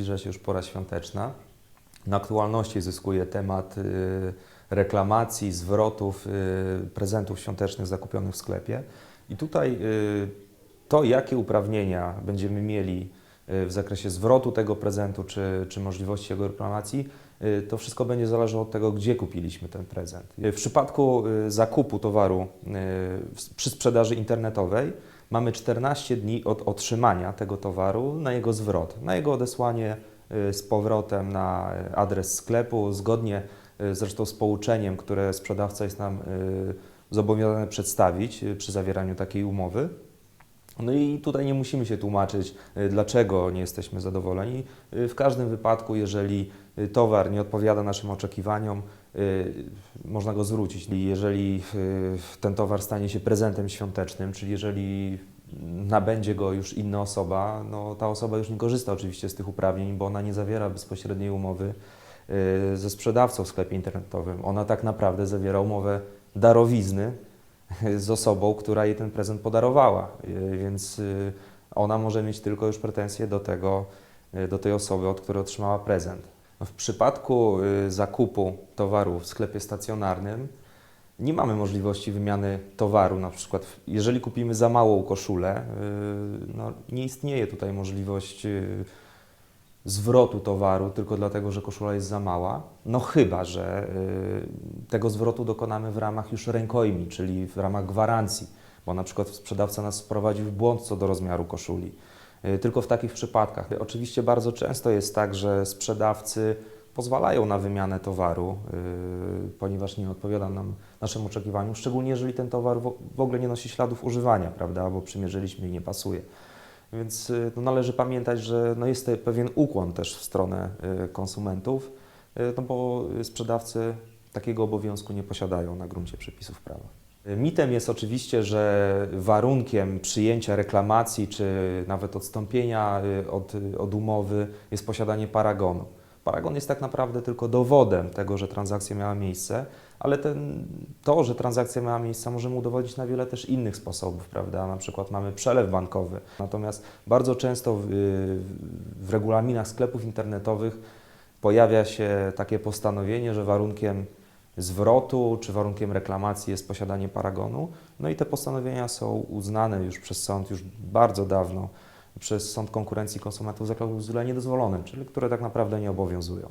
zbliża się już pora świąteczna. Na aktualności zyskuje temat y, reklamacji, zwrotów, y, prezentów świątecznych zakupionych w sklepie. I tutaj y, to, jakie uprawnienia będziemy mieli w zakresie zwrotu tego prezentu czy, czy możliwości jego reklamacji, to wszystko będzie zależało od tego, gdzie kupiliśmy ten prezent. W przypadku zakupu towaru przy sprzedaży internetowej mamy 14 dni od otrzymania tego towaru na jego zwrot, na jego odesłanie y, z powrotem na y, adres sklepu, zgodnie y, zresztą z pouczeniem, które sprzedawca jest nam zobowiązany przedstawić przy zawieraniu takiej umowy. No i tutaj nie musimy się tłumaczyć, y, dlaczego nie jesteśmy zadowoleni. Y, W każdym wypadku, jeżeli y, towar nie odpowiada naszym oczekiwaniom, można go zwrócić. Jeżeli ten towar stanie się prezentem świątecznym, czyli jeżeli nabędzie go już inna osoba, no ta osoba już nie korzysta oczywiście z tych uprawnień, bo ona nie zawiera bezpośredniej umowy ze sprzedawcą w sklepie internetowym. Ona tak naprawdę zawiera umowę darowizny z osobą, która jej ten prezent podarowała, Y, więc y, ona może mieć tylko już pretensje do tego, y, do tej osoby, od której otrzymała prezent. No, W przypadku zakupu towaru w sklepie stacjonarnym nie mamy możliwości wymiany towaru, na przykład jeżeli kupimy za małą koszulę, no, nie istnieje tutaj możliwość zwrotu towaru tylko dlatego, że koszula jest za mała, no chyba, że y, tego zwrotu dokonamy w ramach już rękojmi, czyli w ramach gwarancji, bo na przykład sprzedawca nas wprowadził w błąd co do rozmiaru koszuli. Y, Tylko w takich przypadkach. Oczywiście bardzo często jest tak, że sprzedawcy pozwalają na wymianę towaru, y, ponieważ nie odpowiada nam naszym oczekiwaniom, szczególnie jeżeli ten towar w ogóle nie nosi śladów używania, prawda, albo przymierzyliśmy i nie pasuje. Więc y, no, należy pamiętać, że no, jest pewien ukłon też w stronę y, konsumentów, y, no, bo sprzedawcy takiego obowiązku nie posiadają na gruncie przepisów prawa. Mitem jest oczywiście, że warunkiem przyjęcia reklamacji czy nawet odstąpienia od, od umowy jest posiadanie paragonu. Paragon jest tak naprawdę tylko dowodem tego, że transakcja miała miejsce, ale ten, to, że transakcja miała miejsce, możemy udowodnić na wiele też innych sposobów, prawda? Na przykład mamy przelew bankowy. Natomiast bardzo często w, w regulaminach sklepów internetowych pojawia się takie postanowienie, że warunkiem zwrotu czy warunkiem reklamacji jest posiadanie paragonu. No i te postanowienia są uznane już przez sąd już bardzo dawno przez Sąd Konkurencji Konsumentów za klauzule niedozwolone, czyli które tak naprawdę nie obowiązują.